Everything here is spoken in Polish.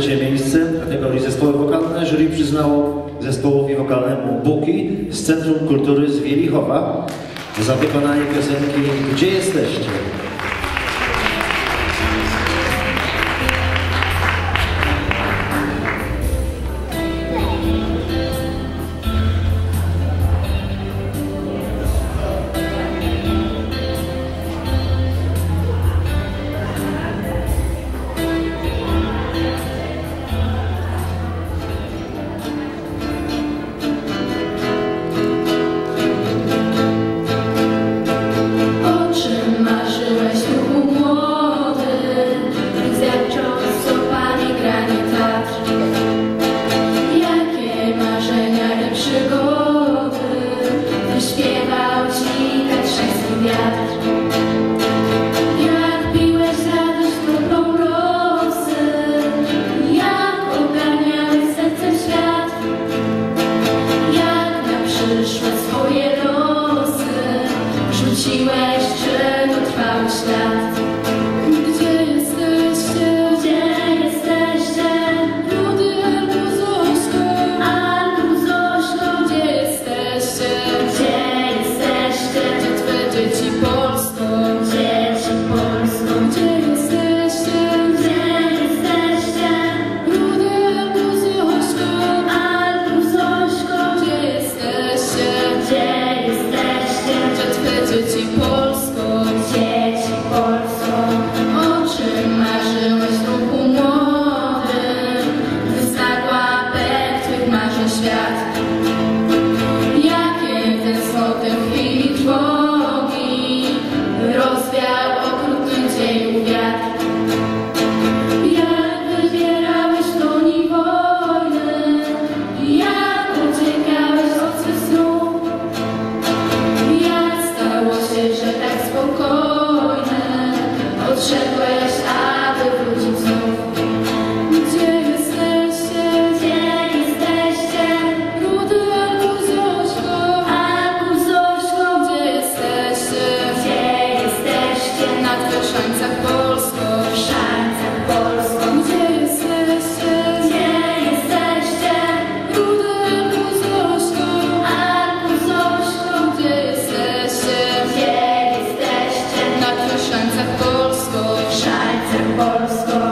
trzecie miejsce kategorii zespoły wokalne jury przyznało zespołowi wokalnemu Buki z Centrum Kultury z Wielichowa za wykonanie piosenki Gdzie jesteście? znaleźć, że trwały ślad. за Корського, шайця Корського.